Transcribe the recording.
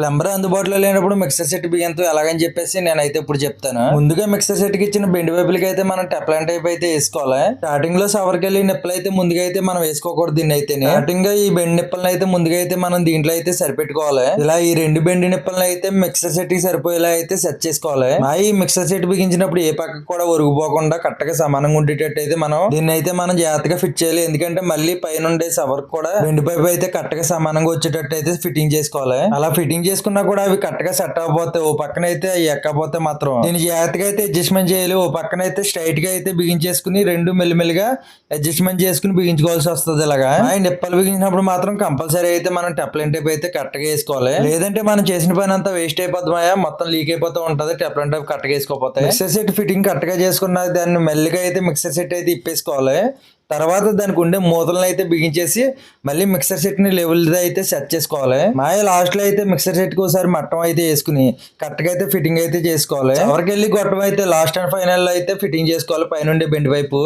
Plumber అందుబాటులో లేనప్పుడు mixer set బియ్యంతో ఎలాగని చెప్పేసి నేనైతే ఇప్పుడు చెప్తాను. ముందుగా మిక్సర్ సెట్కి ఇచ్చిన బెండి వైపులకి అయితే మనం టెప్లాన్ టైప్ అయితే వేసుకోవాలి. స్టార్టింగ్లో సవర్కెళ్ళి నిప్పులు అయితే ముందుగా అయితే మనం వేసుకోకూడదు దీన్ని అయితే స్టార్టింగ్గా ఈ బెండి నిప్పులను అయితే ముందుగా అయితే మనం దీంట్లో అయితే సరిపెట్టుకోవాలి. ఇలా ఈ రెండు బెండి నిప్పులను అయితే మిక్సర్ సెట్కి సరిపోయేలా అయితే సెట్ చేసుకోవాలి. మా ఈ మిక్సర్ సెట్ బిగించినప్పుడు ఏ పక్కకు కూడా ఒరిగిపోకుండా కట్టగా సమానంగా ఉండేటట్టు అయితే మనం దీన్ని అయితే మనం జాగ్రత్తగా ఫిట్ చేయాలి. ఎందుకంటే మళ్ళీ పైన ఉండే సవర్ కూడా బెండి పైపు అయితే కట్టగా సమానంగా వచ్చేటట్టు అయితే ఫిట్టింగ్ చేసుకోవాలి. అలా ఫిట్టింగ్ చేసుకున్నా కూడా అవి కరెక్ట్గా సెట్ అవ్వకపోతే ఓ పక్కన అయితే అవి ఎక్కకపోతే మాత్రం దీన్ని జాగ్రత్తగా అయితే అడ్జస్ట్మెంట్ చేయాలి. ఓ పక్కన అయితే స్ట్రైట్గా అయితే బిగించేసుకుని రెండు మెల్లిమెల్లిగా అడ్జస్ట్మెంట్ చేసుకుని బిగించుకోవాల్సి వస్తుంది ఇలాగా. ఆయన నిప్పలు బిగించినప్పుడు మాత్రం కంపల్సరీ అయితే మనం టెప్లెన్ టైప్ అయితే కరెక్ట్గా వేసుకోవాలి. లేదంటే మనం చేసిన పని అంతా వేస్ట్ అయిపోతామయ్యా మొత్తం లీక్ అయిపోతూ ఉంటుంది టెప్లెన్ టైప్ కరెక్ట్గా వేసుకోపోతే మిక్సర్ సెట్ ఫిట్టింగ్ కరెక్ట్గా చేసుకున్న దాన్ని మెల్లిగా అయితే మిక్సర్ సెట్ అయితే ఇప్పేసుకోవాలి. తర్వాత దానికి ఉండే మూతలను అయితే బిగించేసి మళ్ళీ మిక్సర్ సెట్ని లెవెల్ అయితే సెట్ చేసుకోవాలి. మాయ లాస్ట్లో అయితే మిక్సర్ సెట్కి ఒకసారి మట్టం అయితే వేసుకుని కరెక్ట్గా అయితే ఫిట్టింగ్ అయితే చేసుకోవాలి. ఎవరికి వెళ్ళి గొట్టం అయితే లాస్ట్ అండ్ ఫైనల్లో అయితే ఫిట్టింగ్ చేసుకోవాలి పైన ఉండే బెండ్ వైపు